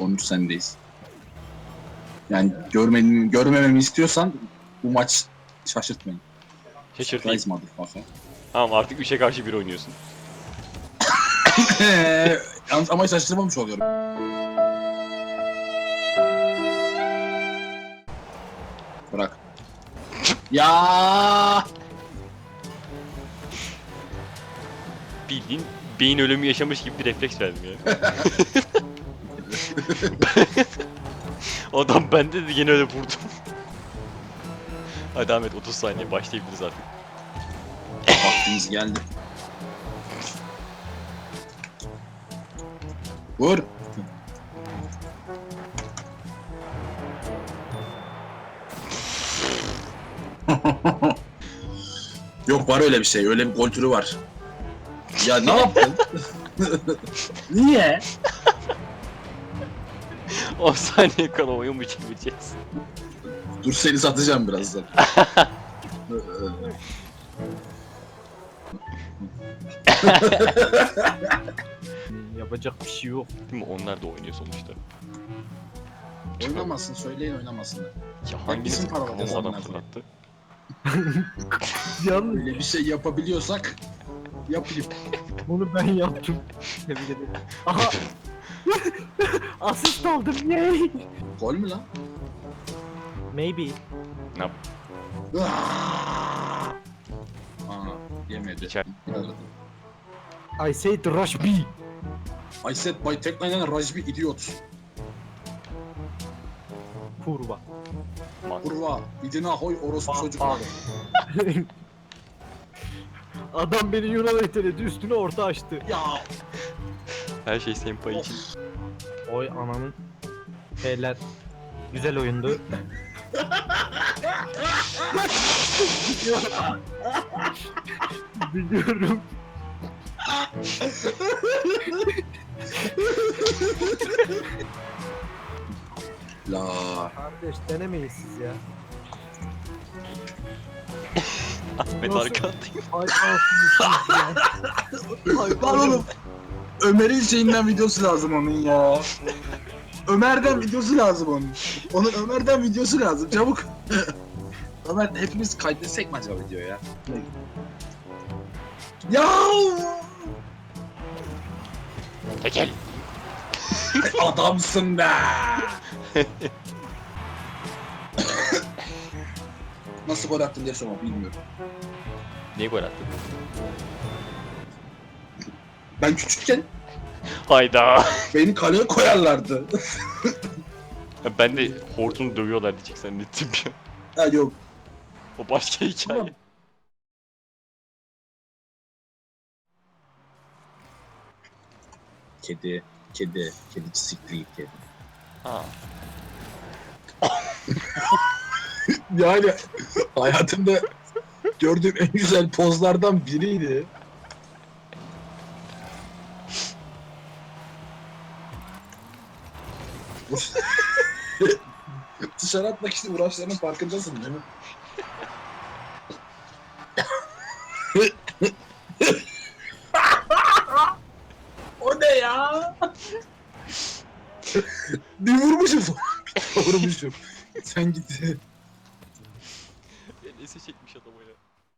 13 sendeyiz. Yani görmemi, görmememi istiyorsan bu maç şaşırt beni. Şaşırtayım. Surprise motherfucker. Tamam artık 3'e karşı 1 oynuyorsun. Yalnız ama şaşırmamış oluyorum. Bırak. Ya Bildiğin beyin ölümü yaşamış gibi bir refleks verdim ya. Adam bende de yine öyle vurdum. Hadi Ahmet 30 saniye başlayabiliriz artık. vaktimiz geldi. Vur. Yok var öyle bir şey. Öyle bir gol türü var. Ya ne yaptın? Niye? 10 saniye kala oyun mu çevireceğiz? Dur seni satacağım birazdan. Yapacak bir şey yok. Değil mi? Onlar da oynuyor sonuçta. oynamasın söyleyin oynamasın. Ya hangisi bizim paralarımız adam amına fırlattı? Yalnız Öyle bir şey yapabiliyorsak yapayım. bunu ben yaptım. Tebrik ederim. Aha. Asist aldım yay. Gol mü lan? Maybe. Ne yap? Aa, yemedi. İçer- I said rush B. I said by Tekno'dan Rajbi idiot. Kurva. Kurva, idina hoy orospu Bak, çocukları. Adam beni Yunan eteledi üstüne orta açtı. Ya Her şey senpai için. Oy ananın. Beyler. Güzel oyundu. Biliyorum. la. Kardeş denemeyin siz ya. Ahmet arkandayım. Ay. Ay, Lan oğlum. Ömer'in şeyinden videosu lazım onun ya. Ömer'den videosu lazım onun. Onun Ömer'den videosu lazım çabuk. Ömer hepimiz kaydetsek mi acaba video ya? Ya! Tekel. Adamsın be! Nasıl gol attın diye sorma bilmiyorum. Niye gol attın? Ben küçükken Hayda. beni kaleye koyarlardı. ben de hortunu dövüyorlar diyecek zannettim ya. ha yok. O başka hikaye. Tamam. Kedi, kedi, kedi sikli kedi. Ha. Yani hayatımda gördüğüm en güzel pozlardan biriydi. Dışarı atmak için uğraşlarının farkındasın değil mi? o ne ya? Bir vurmuşum. vurmuşum. Sen git. Neyse çekmiş adam öyle.